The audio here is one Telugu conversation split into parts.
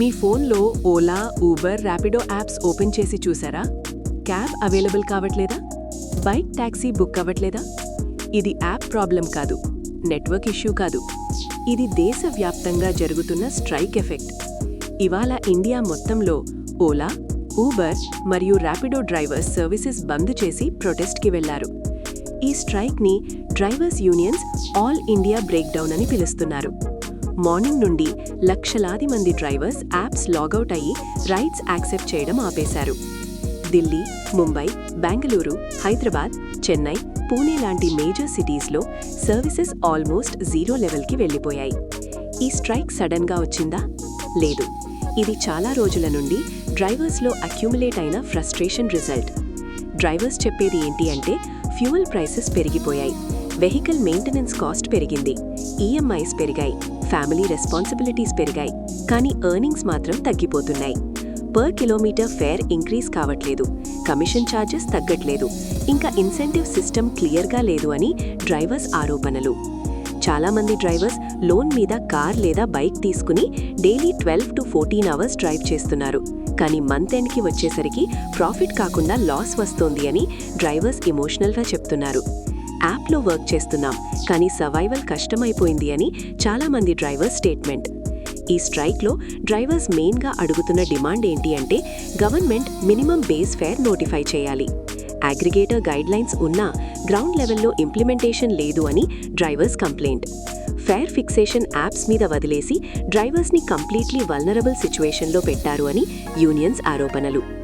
మీ ఫోన్లో Ola Uber Rapido apps open చేసి చూసారా? క్యాబ్ అవైలబుల్ కావట్లేదా? బైక్ ట్యాక్సీ బుక్ అవ్వట్లేదా? ఇది యాప్ ప్రాబ్లం కాదు నెట్వర్క్ ఇష్యూ కాదు. ఇది దేశవ్యాప్తంగా జరుగుతున్న స్ట్రైక్ ఎఫెక్ట్. ఇవాళ ఇండియా మొత్తంలో ఓలా ఊబర్ మరియు ర్యాపిడో డ్రైవర్స్ సర్వీసెస్ బంద్ చేసి ప్రొటెస్ట్కి వెళ్ళారు. ఈ స్ట్రైక్ని drivers unions all India breakdown అని పిలుస్తున్నారు. మార్నింగ్ నుండి లక్షలాది మంది డ్రైవర్స్ యాప్స్ లాగౌట్ అయ్యి రైడ్స్ యాక్సెప్ట్ చేయడం ఆపేశారు. ఢిల్లీ ముంబై బెంగళూరు హైదరాబాద్ చెన్నై పూణే లాంటి మేజర్ సిటీస్లో సర్వీసెస్ ఆల్మోస్ట్ జీరో లెవెల్కి వెళ్ళిపోయాయి. ఈ స్ట్రైక్ సడన్గా వచ్చిందా? లేదు. ఇది చాలా రోజుల నుండి డ్రైవర్స్లో అక్యుములేట్ అయిన ఫ్రస్ట్రేషన్ రిజల్ట్. డ్రైవర్స్ చెప్పేది ఏంటి అంటే ఫ్యూయల్ ప్రైసెస్ పెరిగిపోయాయి. వెహికల్ మెయింటెనెన్స్ కాస్ట్ పెరిగింది. ఈఎంఐస్ పెరిగాయి. ఫ్యామిలీ రెస్పాన్సిబిలిటీస్ పెరిగాయి కానీ ఎర్నింగ్స్ మాత్రం తగ్గిపోతున్నాయి. పర్ కిలోమీటర్ ఫేర్ ఇంక్రీజ్ కావట్లేదు కమిషన్ ఛార్జెస్ తగ్గట్లేదు ఇంకా ఇన్సెంటివ్ సిస్టమ్ క్లియర్గా లేదు అని డ్రైవర్స్ ఆరోపణలు. చాలామంది డ్రైవర్స్ లోన్ మీద కార్ లేదా బైక్ తీసుకుని daily twelve to fourteen hours drive చేస్తున్నారు కానీ మంత్ ఎండ్కి వచ్చేసరికి ప్రాఫిట్ కాకుండా లాస్ వస్తోంది అని డ్రైవర్స్ ఎమోషనల్గా చెప్తున్నారు. యాప్లో వర్క్ చేస్తున్నాం. కానీ సర్వైవల్ కష్టమైపోయింది అని చాలామంది డ్రైవర్స్ స్టేట్మెంట్. ఈ స్ట్రైక్లో డ్రైవర్స్ మెయిన్గా అడుగుతున్న డిమాండ్ ఏంటి అంటే government minimum base fare notify చేయాలి. అగ్రిగేటర్ గైడ్లైన్స్ ఉన్నా గ్రౌండ్ లెవెల్లో ఇంప్లిమెంటేషన్ లేదు అని drivers complaint. Fare fixation apps మీద వదిలేసి డ్రైవర్స్ని కంప్లీట్లీ వల్నరబుల్ సిచ్యువేషన్లో పెట్టారు అని యూనియన్స్ ఆరోపణలు.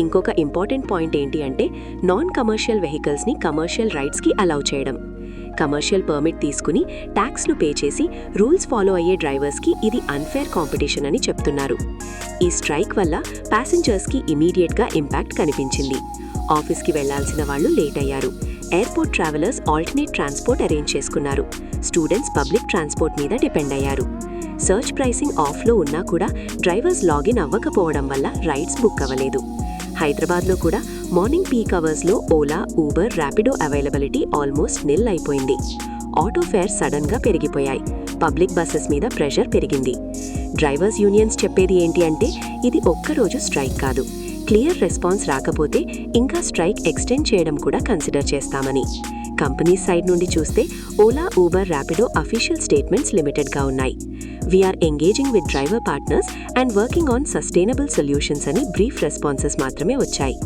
ఇంకొక ఇంపార్టెంట్ పాయింట్ ఏంటి అంటే నాన్ కమర్షియల్ వెహికల్స్ని కమర్షియల్ రైడ్స్కి అలౌ చేయడం. కమర్షియల్ పర్మిట్ తీసుకుని ట్యాక్స్ను పే చేసి రూల్స్ ఫాలో అయ్యే డ్రైవర్స్కి ఇది అన్ఫేర్ కాంపిటీషన్ అని చెప్తున్నారు. ఈ స్ట్రైక్ వల్ల ప్యాసింజర్స్కి ఇమీడియట్గా ఇంపాక్ట్ కనిపించింది. ఆఫీస్కి వెళ్ళాల్సిన వాళ్ళు లేట్ అయ్యారు. Airport travellers alternate transport arrange చేసుకున్నారు. స్టూడెంట్స్ పబ్లిక్ ట్రాన్స్పోర్ట్ మీద డిపెండ్ అయ్యారు. సర్చ్ ప్రైసింగ్ ఆఫ్లో ఉన్నా కూడా డ్రైవర్స్ లాగిన్ అవ్వకపోవడం వల్ల రైడ్స్ బుక్ అవ్వలేదు. హైదరాబాద్లో కూడా మార్నింగ్ పీక్ అవర్స్లో Ola Uber Rapido availability almost nil అయిపోయింది. ఆటో ఫేర్ సడన్గా పెరిగిపోయాయి. పబ్లిక్ బస్సెస్ మీద ప్రెషర్ పెరిగింది. డ్రైవర్స్ యూనియన్స్ చెప్పేది ఏంటి అంటే ఇది ఒక్కరోజు స్ట్రైక్ కాదు. క్లియర్ రెస్పాన్స్ రాకపోతే ఇంకా స్ట్రైక్ ఎక్స్టెండ్ చేయడం కూడా కన్సిడర్ చేస్తామని. కంపెనీ సైడ్ నుండి చూస్తే Ola Uber Rapido official statements లిమిటెడ్గా ఉన్నాయి. We're engaging with driver partners and working on sustainable solutions అని బ్రీఫ్ రెస్పాన్సెస్ మాత్రమే వచ్చాయి.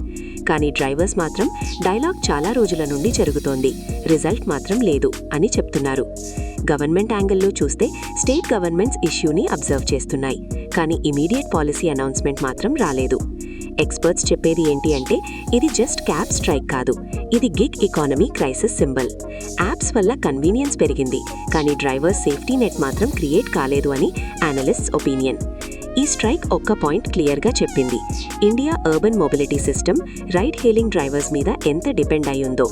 కానీ డ్రైవర్స్ మాత్రం డైలాగ్ చాలా రోజుల నుండి జరుగుతోంది. రిజల్ట్ మాత్రం లేదు అని చెప్తున్నారు. గవర్నమెంట్ యాంగిల్లో చూస్తే స్టేట్ గవర్నమెంట్స్ ఇష్యూని అబ్జర్వ్ చేస్తున్నాయి. కానీ ఇమీడియట్ పాలసీ అనౌన్స్మెంట్ మాత్రం రాలేదు. ఎక్స్పర్ట్స్ చెప్పేది ఏంటి అంటే ఇది జస్ట్ క్యాబ్ స్ట్రైక్ కాదు. ఇది gig economy crisis symbol apps వల్ల కన్వీనియన్స్ పెరిగింది. కానీ డ్రైవర్స్ సేఫ్టీ నెట్ మాత్రం క్రియేట్ కాలేదు అని అనలిస్ట్స్ ఒపీనియన్ ఈ స్ట్రైక్ ఒక్క పాయింట్ క్లియర్గా చెప్పింది. India urban mobility system ride hailing drivers మీద ఎంత డిపెండ్ అయి ఉందో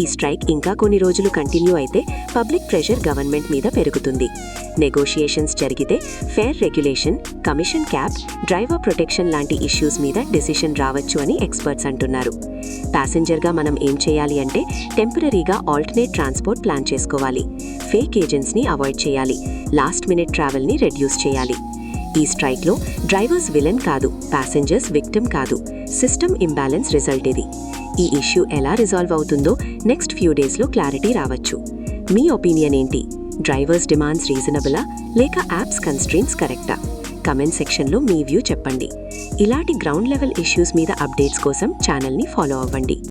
ఈ స్ట్రైక్ ఇంకా కొన్ని రోజులు కంటిన్యూ అయితే పబ్లిక్ ప్రెషర్ గవర్నమెంట్ మీద పెరుగుతుంది. నెగోషియేషన్స్ జరిగితే fare regulation commission cap driver protection లాంటి ఇష్యూస్ మీద డెసిషన్ రావచ్చు అని ఎక్స్పర్ట్స్ అంటున్నారు. ప్యాసింజర్గా మనం ఏం చేయాలి అంటే టెంపరీగా ఆల్టర్నేట్ ట్రాన్స్పోర్ట్ ప్లాన్ చేసుకోవాలి. ఫేక్ ఏజెంట్స్ని అవాయిడ్ చేయాలి. లాస్ట్ మినిట్ ట్రావెల్ని రెడ్యూస్ చేయాలి. ఈ స్ట్రైక్లో డ్రైవర్స్ విలన్ కాదు ప్యాసింజర్స్ విక్టిమ్ కాదు. సిస్టమ్ ఇంబ్యాలెన్స్ రిజల్ట్ ఇది. ఈ ఇష్యూ ఎలా రిజాల్వ్ అవుతుందో నెక్స్ట్ ఫ్యూ డేస్లో క్లారిటీ రావచ్చు. మీ ఒపీనియన్ ఏంటి? డ్రైవర్స్ డిమాండ్స్ రీజనబులా లేక యాప్స్ కన్స్ట్రీన్స్ కరెక్టా? కమెంట్ సెక్షన్లో మీ వ్యూ చెప్పండి. ఇలాంటి గ్రౌండ్ లెవెల్ ఇష్యూస్ మీద అప్డేట్స్ కోసం ఛానల్ని ఫాలో అవ్వండి.